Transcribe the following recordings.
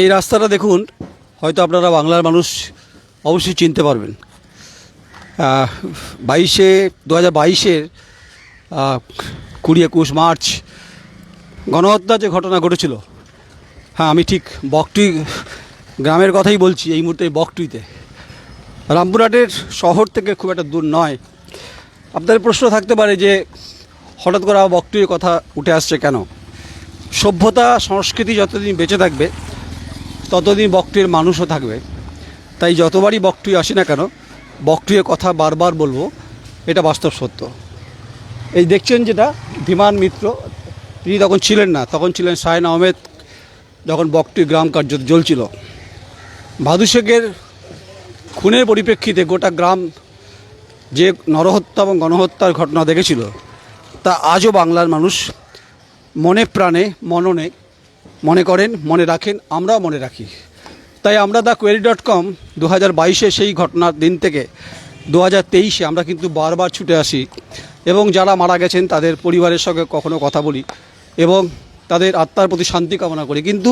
এই রাস্তাটা দেখুন, হয়তো আপনারা বাংলার মানুষ অবশ্যই চিনতে পারবেন। বাইশে দু হাজার বাইশের কুড়ি একুশ মার্চ গণহত্যা যে ঘটনা ঘটেছিল। হ্যাঁ আমি ঠিক বকটুই, গ্রামের কথাই বলছি এই মুহূর্তে বকটুইতে। রামপুরহাটের শহর থেকে খুব একটা দূর নয়। আপনাদের প্রশ্ন থাকতে পারে যে হঠাৎ করে বকটুইয়ের কথা উঠে আসছে কেন? সভ্যতা, সংস্কৃতি যতদিন বেঁচে থাকবে ততদিন বকটুইয়ের মানুষও থাকবে। তাই যতবারই বকটুই আসি না কেন বকটুইয়ের কথা বারবার বলব, এটা বাস্তব সত্য। এই দেখছেন যেটা, ধীমান মিত্র, তিনি তখন ছিলেন না, তখন ছিলেন শাহিন আহমেদ, যখন বকটুই গ্রাম কার্য জ্বলছিল। ভাদু শেখের খুনের পরিপ্রেক্ষিতে গোটা গ্রাম যে নরহত্যা এবং গণহত্যার ঘটনা দেখেছিল, তা আজও বাংলার মানুষ মনে প্রাণে, মননে মনে করেন, মনে রাখেন, আমরাও মনে রাখি। তাই আমরা দ্য কোয়েরি ডট কম দু হাজার বাইশে সেই ঘটনার দিন থেকে দু হাজার তেইশে আমরা কিন্তু বারবার ছুটে আসি এবং যারা মারা গেছেন, তাদের পরিবারের সঙ্গে কখনো কথা বলি এবং তাদের আত্মার প্রতি শান্তি কামনা করি। কিন্তু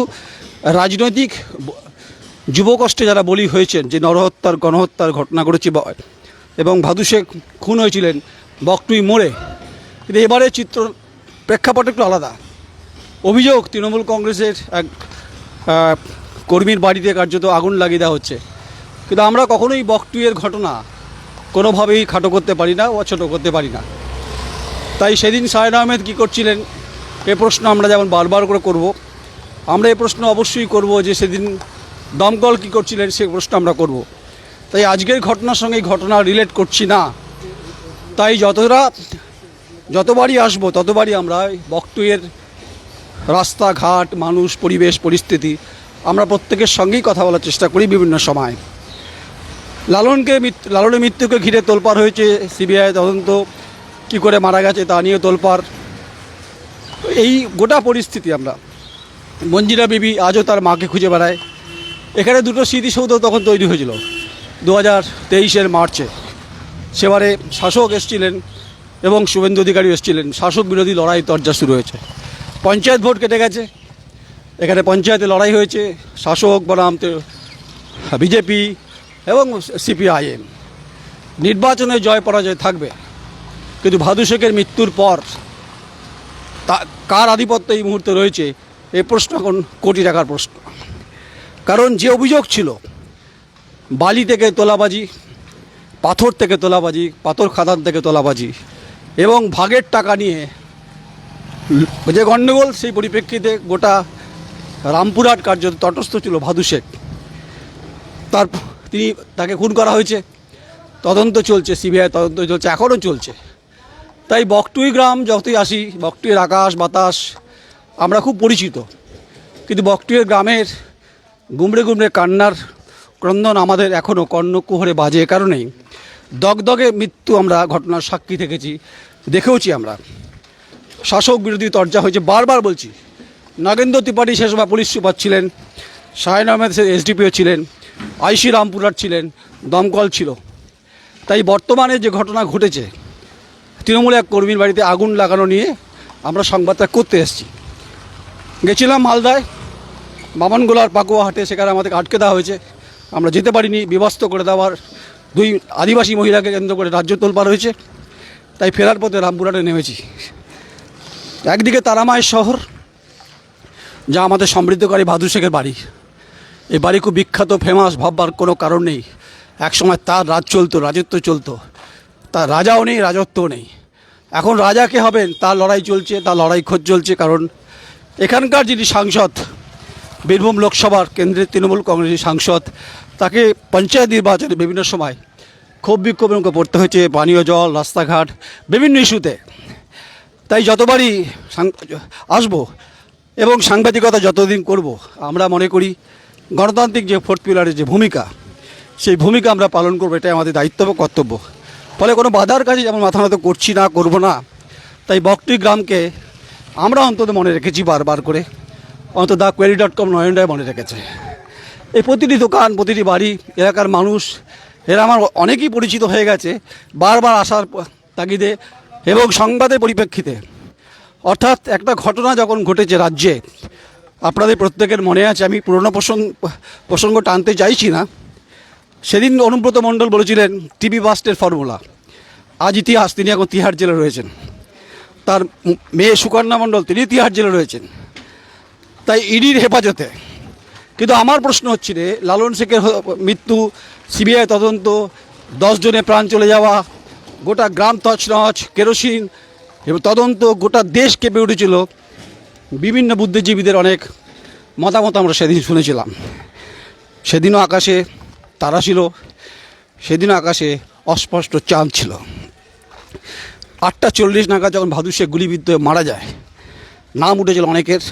রাজনৈতিক যুবকষ্টে যারা বলি হয়েছেন, যে নরহত্যার, গণহত্যার ঘটনা ঘটেছে এবং ভাদু শেখ খুন হয়েছিলেন বকটুই মোড়ে, কিন্তু এবারে চিত্র প্রেক্ষাপট একটু আলাদা। অভিযোগ, তৃণমূল কংগ্রেসের এক কর্মীর বাড়িতে কার্যত আগুন লাগিয়ে দেওয়া হচ্ছে। কিন্তু আমরা কখনোই বকটুইয়ের ঘটনা কোনোভাবেই খাটো করতে পারি না ছোটো করতে পারি না। তাই সেদিন সায়ন আহমেদ কী করছিলেন, এ প্রশ্ন আমরা যেমন বারবার করে করব, আমরা এ প্রশ্ন অবশ্যই করব যে সেদিন দমকল কী করছিলেন সে প্রশ্ন আমরা করব। তাই আজকের ঘটনার সঙ্গে এই ঘটনা রিলেট করছি না। তাই যতটা যতবারই আসব, ততবারই আমরা এই বকটুইয়ের রাস্তাঘাট, মানুষ, পরিবেশ, পরিস্থিতি, আমরা প্রত্যেকের সঙ্গেই কথা বলার চেষ্টা করি বিভিন্ন সময়। লালনকে লালনের মৃত্যুকে ঘিরে তোলপাড় হয়েছে সিবিআই তদন্ত, কি করে মারা গেছে তা নিয়ে তোলপাড়। এই গোটা পরিস্থিতি আমরা। মঞ্জিরা বিবি আজও তার মাকে খুঁজে বেড়ায়। এখানে দুটো স্মৃতিসৌধ তখন তৈরি হয়েছিল দু হাজার তেইশের মার্চে। সেবারে শাসক এসছিলেন এবং শুভেন্দু অধিকারী এসছিলেন। শাসক বিরোধী লড়াই তরজা শুরু হয়েছে। পঞ্চায়েত ভোট কেটে গেছে। এখানে পঞ্চায়েতে লড়াই হয়েছে, শাসক বনাম বিজেপি এবং সিপিআইএম। নির্বাচনে জয় পরাজয় থাকবে, কিন্তু ভাদু শেখের মৃত্যুর পর তা, কার আধিপত্য এই মুহূর্তে রয়েছে এই প্রশ্ন এখন কোটি টাকার প্রশ্ন। কারণ যে অভিযোগ ছিল, বালি থেকে তোলাবাজি, পাথর থেকে তোলাবাজি, পাথর খাদান থেকে তোলাবাজি এবং ভাগের টাকা নিয়ে যে গণ্ডগোল, সেই পরিপ্রেক্ষিতে গোটা রামপুরহাট কার্যত তটস্থ ছিল ভাদু শেখ। তার তিনি তাকে খুন করা হয়েছে। তদন্ত চলছে, সিবিআই তদন্ত চলছে, এখনও চলছে। তাই বকটুই গ্রাম যতই আসি, বকটুইয়ের আকাশ, বাতাস, আমরা খুব পরিচিত। কিন্তু বকটুইয়ের গ্রামের গুমড়ে গুমড়ে কান্নার ক্রন্দন আমাদের এখনও কর্ণকুহরে বাজে কারণেই। দগদগে মৃত্যু আমরা, ঘটনার সাক্ষী থেকেছি, দেখেওছি আমরা। শাসক বিরোধী তর্জা হয়েছে, বারবার বলছি। নাগেন্দ্র ত্রিপাঠী সে সময় পুলিশ সুপার ছিলেন শাহিন আহমেদ এসডিপিও ছিলেন, আইসি রামপুরহাট ছিলেন, দমকল ছিল। তাই বর্তমানে যে ঘটনা ঘটেছে, তৃণমূল এক কর্মীর বাড়িতে আগুন লাগানো নিয়ে আমরা সংবাদটা করতে এসেছি। গেছিলাম মালদায়, বামনগোলার পাকুয়া হাটে, সেখানে আমাদেরকে আটকে দেওয়া হয়েছে। আমরা যেতে পারিনি বিবস্ত করে দেওয়ার দুই আদিবাসী মহিলাকে কেন্দ্র করে রাজ্য তোলপাড় হয়েছে। তাই ফেরার পথে রামপুরহাটে নেমেছি। একদিকে তারামায়ের শহর, যা আমাদের সমৃদ্ধকারী ভাদু শেখের বাড়ি। এই বাড়ি খুব বিখ্যাত ফেমাস ভাববার কোনো কারণ নেই। একসময় তার রাজ চলতো, রাজত্ব চলতো। তার রাজাও নেই, রাজত্বও নেই। এখন রাজা কে হবেন? তার লড়াই চলছে, তার লড়াই খোঁজ চলছে, কারণ এখানকার যিনি সাংসদ, বীরভূম লোকসভার কেন্দ্রের তৃণমূল কংগ্রেসের সাংসদ, তাকে পঞ্চায়েত নির্বাচনে বিভিন্ন সময় ক্ষোভ বিক্ষোভের মুখে পড়তে হয়েছে। পানীয় জল, রাস্তাঘাট, বিভিন্ন ইস্যুতে। তাই যতবারই আসব এবং সাংবাদিকতা যতদিন করব, আমরা মনে করি গণতান্ত্রিক যে ফোর্থ পিলারের যে ভূমিকা, সেই ভূমিকা আমরা পালন করব, এটাই আমাদের দায়িত্ব এবং কর্তব্য। ফলে কোনো বাধার কাজে যেমন মাথা মতো করছি না, করব না, তাই বকটি গ্রামকে আমরা অন্তত মনে রেখেছি বারবার করে। অন্তত দ্য কোয়েরি ডট কম নয়নডায় মনে রেখেছে। এই প্রতিটি দোকান, প্রতিটি বাড়ি, এলাকার মানুষ, এরা আমার অনেকেই পরিচিত হয়ে গেছে, বারবার আসার তাগিদে এবং সংবাদের পরিপ্রেক্ষিতে। অর্থাৎ একটা ঘটনা যখন ঘটেছে রাজ্যে, আপনাদের প্রত্যেকের মনে আছে, আমি পুরনো প্রসঙ্গ প্রসঙ্গ টানতে চাইছি না। সেদিন অনুব্রত মণ্ডল বলেছিলেন, টিভি বাস্টের ফর্মুলা। আজ ইতিহাস, তিনি এখন তিহার জেলে রয়েছেন। তার মেয়ে সুকন্যা মণ্ডল, তিনি তিহার জেলে রয়েছেন। তাই ইডির হেফাজতে। কিন্তু আমার প্রশ্ন হচ্ছে রে, লালন শেখের মৃত্যু, সিবিআই তদন্ত, দশ জনে প্রাণ চলে যাওয়া গোটা গ্রাম তছনছ, কেরোসিন এবং তদন্ত গোটা দেশ কেঁপে উঠেছিল। বিভিন্ন বুদ্ধিজীবীদের অনেক মতামত আমরা সেদিন শুনেছিলাম। সেদিনও আকাশে তারা ছিল, সেদিনও আকাশে অস্পষ্ট চাঁদ ছিল। আটটা চল্লিশ নাগাদ যখন ভাদু শেখ গুলিবিদ্ধ মারা যায়, নাম উঠেছিল অনেকের।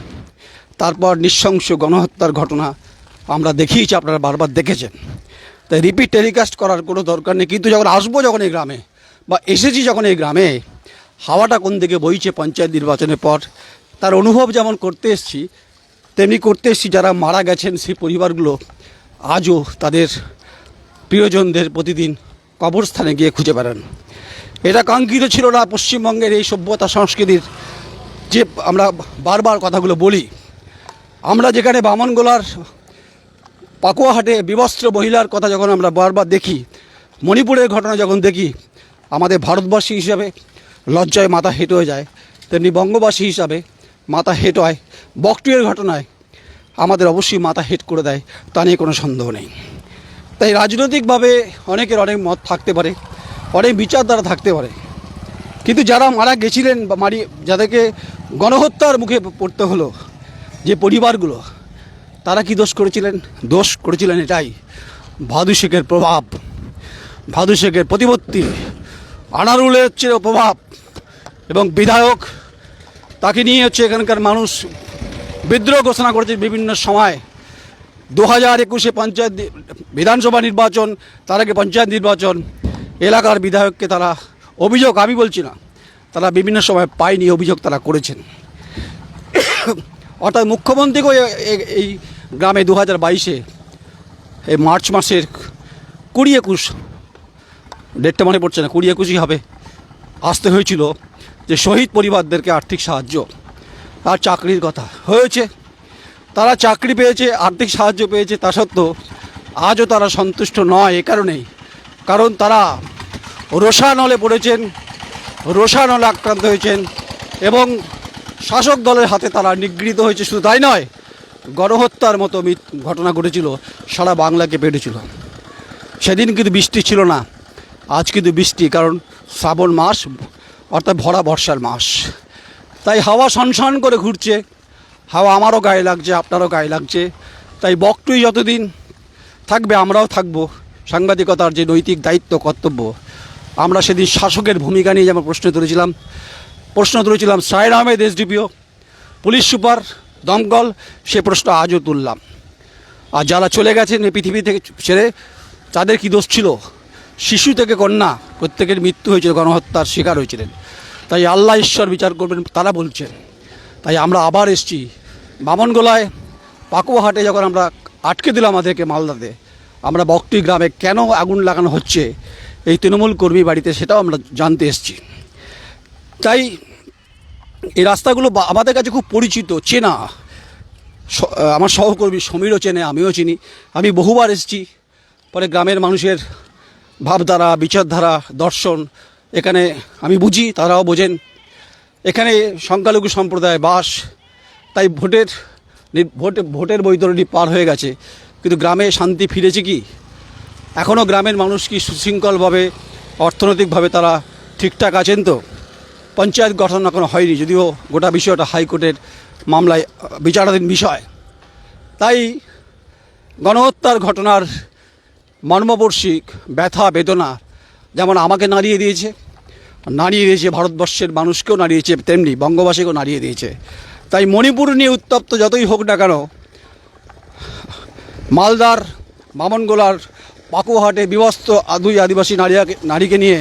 তারপর নৃশংস গণহত্যার ঘটনা আমরা দেখিয়েছি, আপনারা বারবার দেখেছেন। তাই রিপিট টেলিকাস্ট করার কোনো দরকার নেই। কিন্তু যখন আসব যখন এই গ্রামে বা এসেছি যখন এই গ্রামে, হাওয়াটা কোন দিকে বইছে পঞ্চায়েত নির্বাচনের পর, তার অনুভব যেমন করতে এসেছি, তেমনি করতে এসেছি যারা মারা গেছেন সেই পরিবারগুলো আজও তাদের প্রিয়জনদের প্রতিদিন কবরস্থানে গিয়ে খুঁজে বেড়ান। এটা কাঙ্ক্ষিত ছিল না পশ্চিমবঙ্গের এই সভ্যতা সংস্কৃতির যে আমরা বারবার কথাগুলো বলি। আমরা যেখানে বামনগোলার পাকুয়াহাটে বিবস্ত্র মহিলার কথা যখন আমরা বারবার দেখি, মণিপুরের ঘটনা যখন দেখি আমাদের ভারতবাসী হিসাবে লজ্জায় মাথা হেঁট হয়ে যায়। তেমনি বঙ্গবাসী হিসাবে মাথা হেঁট হয়। বকটুয়ের ঘটনায় আমাদের অবশ্যই মাথা হেঁট করে দেয়, তা নিয়ে কোনো সন্দেহ নেই। তাই রাজনৈতিকভাবে অনেকের অনেক মত থাকতে পারে, অনেক বিচারধারা থাকতে পারে। কিন্তু যারা মারা গেছিলেন বা মারি, যাদেরকে গণহত্যার মুখে পড়তে হলো যে পরিবারগুলো, তারা কি দোষ করেছিলেন? দোষ করেছিলেন এটাই। ভাদু শেখের প্রভাব, ভাদু শেখের প্রতিপত্তি আনারুলের হচ্ছে প্রভাব এবং বিধায়ক তাকে নিয়ে হচ্ছে এখানকার মানুষ বিদ্রোহ ঘোষণা করেছে বিভিন্ন সময়। দু হাজার একুশে পঞ্চায়েত বিধানসভা নির্বাচন, তার আগে পঞ্চায়েত নির্বাচন, এলাকার বিধায়ককে তারা অভিযোগ, আমি বলছি না, তারা বিভিন্ন সময় পায়নি অভিযোগ তারা করেছেন। অর্থাৎ মুখ্যমন্ত্রীকেও এই গ্রামে দু হাজার বাইশে, এই মার্চ মাসের কুড়ি একুশ ডেটটা মনে পড়ছে না, কুড়ি একুশই হবে। আসতে হয়েছিল যে শহীদ পরিবারদেরকে আর্থিক সাহায্য আর চাকরির কথা। হয়েছে, তারা চাকরি পেয়েছে, আর্থিক সাহায্য পেয়েছে, তা সত্ত্বেও আজও তারা সন্তুষ্ট নয় এ কারণেই। কারণ তারা রোষানলে পড়েছেন, রোষানলে আক্রান্ত হয়েছেন এবং শাসক দলের হাতে তারা নিগৃহীত হয়েছে। শুধু তাই নয়, গণহত্যার মতো ঘটনা ঘটেছিল, সারা বাংলাকে পেটেছিল। সেদিন কিন্তু বৃষ্টি ছিল না। আজ কিন্তু বৃষ্টি, কারণ শ্রাবণ মাস, অর্থাৎ ভরা বর্ষার মাস। তাই হাওয়া সনসন করে ঘুরছে। হাওয়া আমারও গায়ে লাগছে, আপনারও গায়ে লাগছে। তাই বকটুই যতদিন থাকবে, আমরাও থাকব। সাংবাদিকতার যে নৈতিক দায়িত্ব, কর্তব্য, আমরা সেদিন শাসকের ভূমিকা নিয়ে যেমন প্রশ্ন তুলেছিলাম প্রশ্ন তুলেছিলাম Sair Ahmed, SDPO, police super দমকল, সে প্রশ্ন আজও তুললাম। আর যারা চলে গেছেন এই পৃথিবী থেকে ছেড়ে, তাদের কি দোষ ছিল? শিশু থেকে কন্যা, প্রত্যেকের মৃত্যু হয়েছিল, গণহত্যার শিকার হয়েছিলেন। তাই আল্লাহ ঈশ্বর বিচার করবেন, তারা বলছেন। তাই আমরা আবার এসছি। বামনগোলায়, পাকুয়াহাটে যখন আমরা আটকে দিলাম আমাদেরকে মালদাতে, আমরা বকটি গ্রামে কেন আগুন লাগানো হচ্ছে, এই তৃণমূল কর্মী বাড়িতে সেটাও আমরা জানতে এসছি। তাই এই রাস্তাগুলো আমাদের কাছে খুব পরিচিত, চেনা। আমার সহকর্মী সমীরও চেনে, আমিও চিনি। আমি বহুবার এসেছি। পরে গ্রামের মানুষের ভাবধারা, বিচারধারা, দর্শন, এখানে আমি বুঝি, তারাও বোঝেন। এখানে সংখ্যালঘু সম্প্রদায় বাস, তাই ভোটের ভোটে, ভোটের বৈতরণী পার হয়ে গেছে। কিন্তু গ্রামে শান্তি ফিরেছে কি? এখনও গ্রামের মানুষ কি সুশৃঙ্খলভাবে, অর্থনৈতিকভাবে তারা ঠিকঠাক আছেন তো? পঞ্চায়েত গঠন এখনও হয়নি, যদিও গোটা বিষয়টা হাইকোর্টের মামলায়, বিচারাধীন বিষয়। তাই গণহত্যার ঘটনার মর্মবর্ষী ব্যথা, বেদনা যেমন আমাকে নাড়িয়ে দিয়েছে নাড়িয়ে দিয়েছে ভারতবর্ষের মানুষকেও নাড়িয়েছে, তেমনি বঙ্গবাসীকেও নাড়িয়ে দিয়েছে। তাই মণিপুর নিয়ে উত্তপ্ত যতই হোক না কেন, মালদার, বামনগোলার পাকুহাটে বিবস্ত দুই আদিবাসী নারীকে নারীকে নিয়ে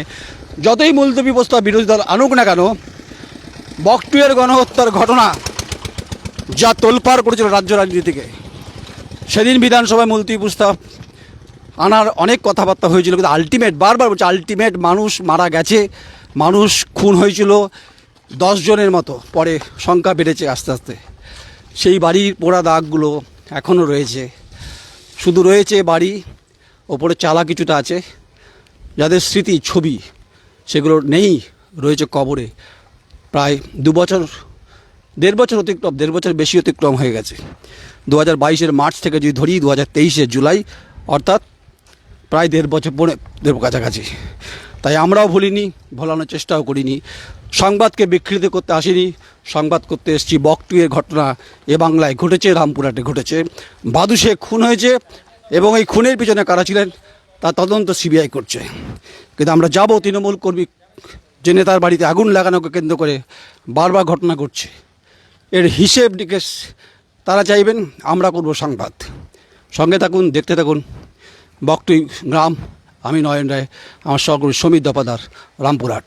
যতই মুলতবি প্রস্তাব বিরোধী দল আনুক না কেন, বকটুয়ের গণহত্যার ঘটনা যা তোলপাড় করেছিল রাজ্য রাজনীতিকে। সেদিন বিধানসভায় মুলতবি প্রস্তাব আনার অনেক কথাবার্তা হয়েছিল, কিন্তু আলটিমেট বারবার বলছে আলটিমেট মানুষ মারা গেছে, মানুষ খুন হয়েছিল দশ জনের মতো, পরে সংখ্যা বেড়েছে আস্তে আস্তে। সেই বাড়ির পোড়া দাগগুলো এখনও রয়েছে। শুধু রয়েছে বাড়ি, ওপরে চালা কিছুটা আছে, যাদের স্মৃতি, ছবি, সেগুলো নেই, রয়েছে কবরে। প্রায় দু বছর, দেড় বছর অতিক্রম, দেড় বছর বেশি অতিক্রম হয়ে গেছে। দু হাজার বাইশের মার্চ থেকে যদি ধরি, দু হাজার তেইশের জুলাই, অর্থাৎ প্রায় দেড় বছর পরে দেড় কাছাকাছি। তাই আমরাও ভুলিনি, ভোলানোর চেষ্টাও করিনি। সংবাদকে বিকৃত করতে আসিনি, সংবাদ করতে এসেছি বকটুয়ের ঘটনা এ বাংলায় ঘটেছে, রামপুরহাটে ঘটেছে। বাদু শেখ খুন হয়েছে এবং এই খুনের পিছনে কারা ছিলেন, তা তদন্ত সিবিআই করছে। কিন্তু আমরা যাব তৃণমূল কর্মী যে নেতার বাড়িতে আগুন লাগানোকে কেন্দ্র করে, বারবার ঘটনা ঘটছে। এর হিসেব নিকেশ, তারা চাইবেন আমরা করব সংবাদ। সঙ্গে থাকুন, দেখতে থাকুন। বকটুই গ্রাম আমি নয়ন রায় আমার সহকর্মী সমীর দপাদার রামপুরহাট।